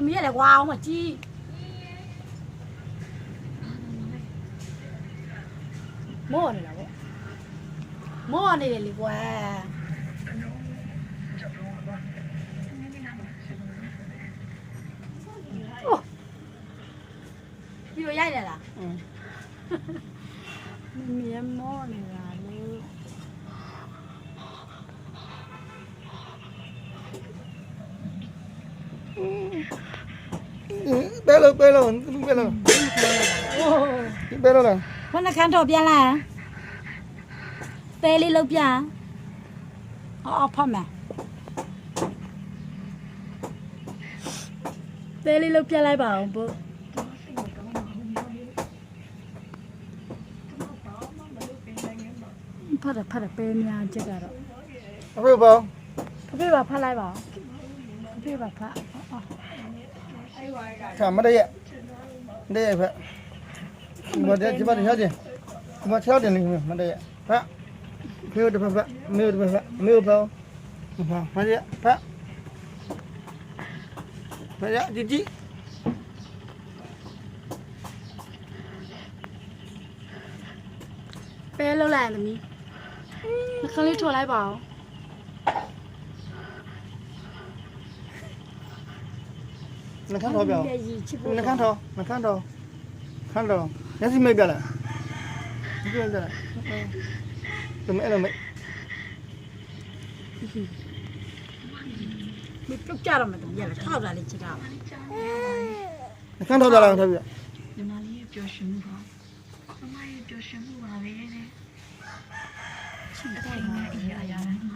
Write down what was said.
သမီးကလည်းဝါအောင်မကြည့်မောနေလားဗောမောနေတယ်လေကွာအိုးဒီလိုရိုက်နေလားอืมမမြမောနေတာလို့ ပဲလို့ပဲလို့ပဲလို့โอ้ပဲလို့လားဘယ်နှခမ်းတော့ပြန်လာတဲလေးလောက်ပြန်အော်ဖတ်မယ်တဲလေးလောက်ပြန်လိုက်ပါအောင်ဘုဖတ်တယ်ဖတ်တယ်ပေးများချက်ကတော့အဖေပေါ့ဖဖေးပါဖတ်လိုက်ပါအောင် ဖဖေးပါဖတ်အော်ခါမတည့်ရတည့်ရဖက်ဒီမှာဒီမှာချောက်တယ်ဒီမှာချောက်တယ်လေမတည့်ရဖက်ဖေးတို့ဖက်ဖက်မေတို့ဖက်ဖက်မေတို့ပေါ့ဟာမတည့်ရဖက်မရကြည့်ကြည့်ပဲလောက်လိုက်သမီးနှခမ်းလေးထော်လိုက်ပါအော နှခမ်းထော်ပြောင်းရည်ချစ်ဖို့နှခမ်းထော်နှခမ်းထော်ခမ်းထော်ညစီမိတ်ပြလားဒီပြန်ကြလားတမဲလည်းမိတ်မပြုတ်ကြတော့မှတည်းရလေထောက်တာလေးချစ်တာပါနှခမ်းထော်ကြလားထားပြညီမလေးရဲ့ပျော်ရွှင်မှုပါမမရဲ့ပျော်ရွှင်မှုပါပဲတဲ့ချစ်အတာချိန်နဲ့အရာရာတိုင်း